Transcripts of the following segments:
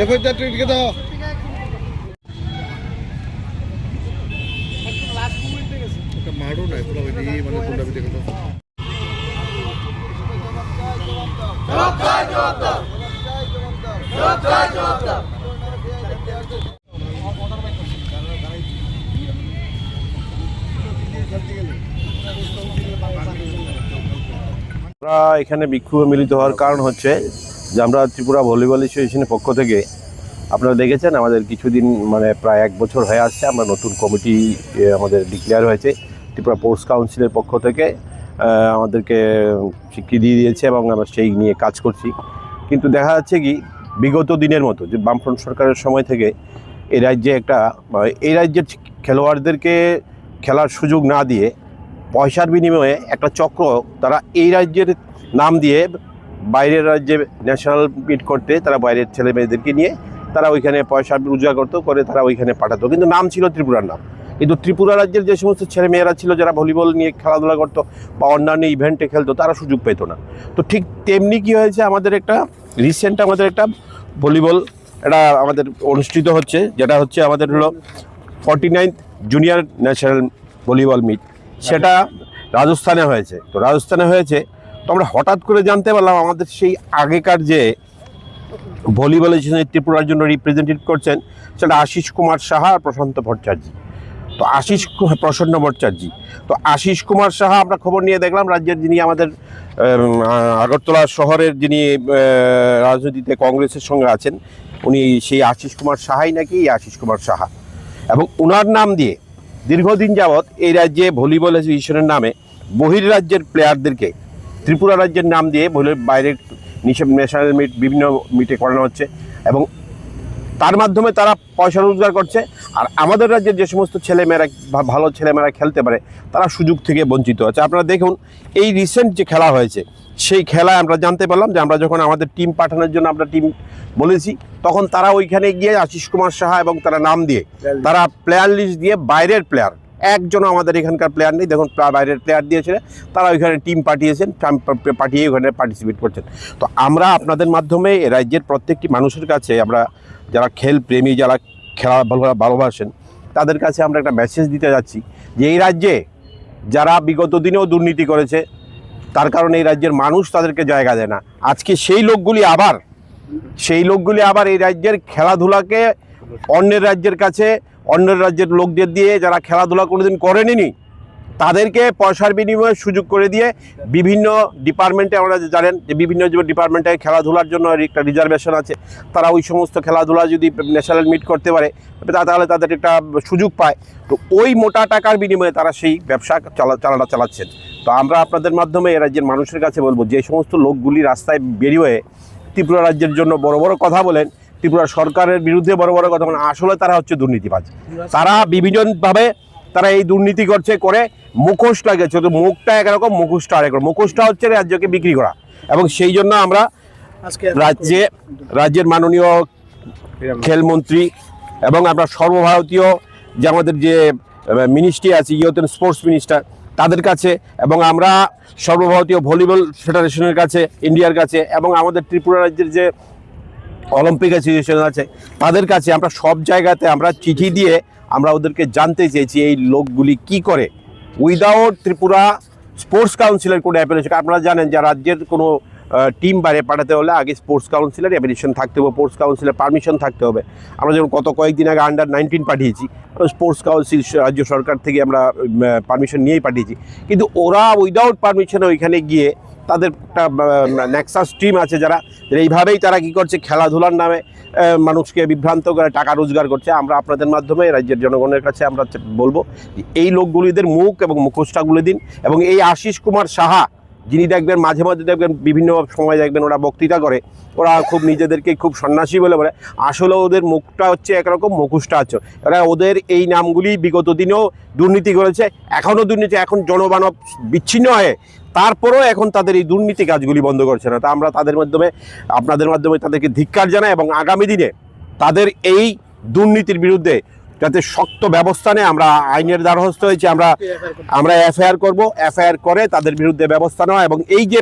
FIR ticket দাও। মারও নাই পুরো ওই মানে গুন্ডামি দেখে দাও আমরা এখানে বিক্ষোভে মিলিত হওয়ার কারণ হচ্ছে যে আমরা ত্রিপুরা ভলিবল অ্যাসোসিয়েশনের পক্ষ থেকে আপনারা দেখেছেন আমাদের কিছুদিন মানে প্রায় এক বছর হয়ে আসছে, আমরা নতুন কমিটি আমাদের ডিক্লেয়ার হয়েছে। ত্রিপুরা স্পোর্টস কাউন্সিলের পক্ষ থেকে আমাদেরকে স্বীকৃতি দিয়ে দিয়েছে এবং আমরা সেই নিয়ে কাজ করছি। কিন্তু দেখা যাচ্ছে কি, বিগত দিনের মতো যে বামফ্রন্ট সরকারের সময় থেকে এই রাজ্যে একটা এই রাজ্যের খেলোয়াড়দেরকে খেলার সুযোগ না দিয়ে পয়সার বিনিময়ে একটা চক্র তারা এই রাজ্যের নাম দিয়ে বাইরের রাজ্যে ন্যাশনাল মিট করতে তারা বাইরের ছেলে মেয়েদেরকে নিয়ে তারা ওইখানে পয়সা রোজগার করতো, করে তারা ওইখানে পাঠাতো। কিন্তু নাম ছিল ত্রিপুরার নাম। কিন্তু ত্রিপুরা রাজ্যের যে সমস্ত ছেলে মেয়েরা ছিল, যারা ভলিবল নিয়ে খেলাধুলা করতো বা অন্যান্য ইভেন্টে খেলতো, তারা সুযোগ পেত না। তো ঠিক তেমনি কি হয়েছে, আমাদের একটা রিসেন্ট আমাদের একটা ভলিবল এটা আমাদের অনুষ্ঠিত হচ্ছে, যেটা হচ্ছে আমাদের হলো forty junior national volleyball meet সেটা রাজস্থানে হয়েছে। তো রাজস্থানে হয়েছে। তো আমরা হঠাৎ করে জানতে পারলাম, আমাদের সেই আগেকার যে ভলিবল ত্রিপুরার জন্য রিপ্রেজেন্টেটিভ করছেন, সেটা আশিস কুমার সাহা আর প্রশান্ত ভট্টাচার্য। তো আশিস কু- প্রসন্ন ভট্টাচার্য। তো আশিস কুমার সাহা আমরা খবর নিয়ে দেখলাম, রাজ্যের যিনি আমাদের আগরতলা শহরের যিনি রাজনীতিতে কংগ্রেসের সঙ্গে আছেন, উনি সেই আশিস কুমার সাহাই নাকি আশিস কুমার সাহা। এবং ওনার নাম দিয়ে দীর্ঘদিন যাবৎ এই রাজ্যে ভলিবল অ্যাসোসিয়েশনের নামে বহির রাজ্যের প্লেয়ারদেরকে ত্রিপুরা রাজ্যের নাম দিয়ে ভলির বাইরে নিষেধ ন্যাশনাল মিট বিভিন্ন মিটে করানো হচ্ছে এবং তার মাধ্যমে তারা পয়সা রোজগার করছে। আর আমাদের রাজ্যের যে সমস্ত ছেলেমেয়েরা ভালো ছেলেমেয়েরা খেলতে পারে তারা সুযোগ থেকে বঞ্চিত আছে। আপনারা দেখুন এই রিসেন্ট যে খেলা হয়েছে সেই খেলায় আমরা জানতে পারলাম যে আমরা যখন আমাদের টিম পাঠানোর জন্য আমরা টিম বলেছি তখন তারা ওইখানে গিয়ে আশিস কুমার সাহা এবং তারা নাম দিয়ে তারা প্লেয়ার লিস্ট দিয়ে বাইরের প্লেয়ার একজনও আমাদের এখানকার প্লেয়ার নেই। দেখুন বাইরের প্লেয়ার দিয়েছে, তারা ওইখানে টিম পাঠিয়েছেন পাঠিয়ে ওখানে পার্টিসিপেট করছেন। তো আমরা আপনাদের মাধ্যমে রাজ্যের প্রত্যেকটি মানুষের কাছে, আমরা যারা খেল প্রেমী, যারা খেলা ভালো ভালোবাসেন, তাদের কাছে আমরা একটা মেসেজ দিতে যাচ্ছি যে, এই রাজ্যে যারা বিগত দিনেও দুর্নীতি করেছে, তার কারণে এই রাজ্যের মানুষ তাদেরকে জায়গা দেয় না। আজকে সেই লোকগুলি আবার, সেই লোকগুলি আবার এই রাজ্যের খেলাধুলাকে অন্যের রাজ্যের কাছে অন্যের রাজ্যের লোকদের দিয়ে যারা খেলাধুলা কোনোদিন করেনি তাদেরকে পয়সার বিনিময়ে সুযোগ করে দিয়ে বিভিন্ন ডিপার্টমেন্টে আমরা জানেন যে বিভিন্ন যে ডিপার্টমেন্টে খেলাধুলার জন্য একটা রিজার্ভেশন আছে, তারা ওই সমস্ত খেলাধুলা যদি ন্যাশনাল মিট করতে পারে তাহলে তাদের একটা সুযোগ পায়। তো ওই মোটা টাকার বিনিময়ে তারা সেই ব্যবসা চালা চালানা চালাচ্ছেন। তো আমরা আপনাদের মাধ্যমে এ রাজ্যের মানুষের কাছে বলব, যে সমস্ত লোকগুলি রাস্তায় বেরিয়ে ত্রিপুরা রাজ্যের জন্য বড় বড় কথা বলেন ত্রিপুরা সরকারের বিরুদ্ধে বড় বড় কথা বলেন আসলে তারা হচ্ছে দুর্নীতিবাজ। তারা বিভিন্নভাবে তারা এই দুর্নীতি করছে করে মুখোশ লাগেছে তো মুখটা একরকম মুখোশটা আরেক রকম। মুখোশটা হচ্ছে রাজ্যকে বিক্রি করা এবং সেই জন্য আমরা রাজ্যে রাজ্যের মাননীয় খেলমন্ত্রী এবং আমরা সর্বভারতীয় যে আমাদের যে মিনিস্ট্রি আছে অ্যান্ড স্পোর্টস মিনিস্টার তাদের কাছে এবং আমরা সর্বভারতীয় ভলিবল ফেডারেশনের কাছে ইন্ডিয়ার কাছে এবং আমাদের ত্রিপুরা রাজ্যের যে অলিম্পিক অ্যাসোসিয়েশন আছে। তাদের কাছে আমরা সব জায়গাতে আমরা চিঠি দিয়ে আমরা ওদেরকে জানতে চেয়েছি এই লোকগুলি কি করে। উইদাউট ত্রিপুরা স্পোর্টস কাউন্সিলের কোনো অ্যাপ্লিকেশন আপনারা জানেন যে রাজ্যের কোনো টিম বাইরে পাঠাতে হলে আগে স্পোর্টস কাউন্সিলের অ্যাপ্লিকেশন থাকতে হবে স্পোর্টস কাউন্সিলের পারমিশন থাকতে হবে। আমরা যেমন গত কয়েকদিন আগে আন্ডার নাইনটিন পাঠিয়েছি স্পোর্টস কাউন্সিল রাজ্য সরকার থেকে আমরা পারমিশন নিয়েই পাঠিয়েছি। কিন্তু ওরা উইদাউট পারমিশনে ওইখানে গিয়ে তাদের একটা নেক্সাস টিম আছে যারা। এইভাবেই তারা কি করছে, খেলাধুলার নামে মানুষকে বিভ্রান্ত করে, টাকা রোজগার করছে। আমরা আপনাদের মাধ্যমে, রাজ্যের জনগণের কাছে আমরা বলব এই লোকগুলিদের মুখ এবং মুখোশটাগুলি দিন এবং এই আশিস কুমার সাহা, যিনি দেখবেন মাঝে মাঝে দেখবেন বিভিন্ন সময় দেখবেন ওরা বক্তৃতা করে, ওরা খুব নিজেদেরকে খুব সন্ন্যাসী বলে বলে। আসলে ওদের মুখটা হচ্ছে একরকম মুখোশটা আছে। ওরা ওদের এই নামগুলি বিগত দিনেও দুর্নীতি করেছে, এখনও দুর্নীতি, এখন জনমানব বিচ্ছিন্ন হয়ে তারপরেও এখন তাদের এই দুর্নীতি কাজগুলি বন্ধ করছে না। তা আমরা তাদের মাধ্যমে, আপনাদের মাধ্যমে তাদেরকে ধিক্কার জানাই এবং আগামী দিনে তাদের এই দুর্নীতির বিরুদ্ধে যাতে শক্ত ব্যবস্থা নেয়, আমরা আইনের দ্বারস্থ হয়েছি, আমরা আমরা এফআইআর করব। এফআইআর করে তাদের বিরুদ্ধে ব্যবস্থা নেওয়া এবং এই যে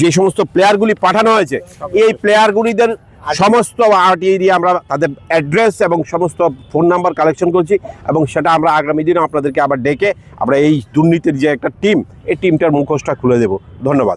যে সমস্ত প্লেয়ারগুলি পাঠানো হয়েছে, এই প্লেয়ারগুলিদের সমস্ত আরটিআই দিয়ে আমরা তাদের অ্যাড্রেস এবং সমস্ত ফোন নাম্বার কালেকশন করছি এবং সেটা আমরা আগামী দিনে আপনাদেরকে আবার ডেকে আমরা এই দুর্নীতির যে একটা টিম এই টিমটার মুখোশটা খুলে দেব। ধন্যবাদ।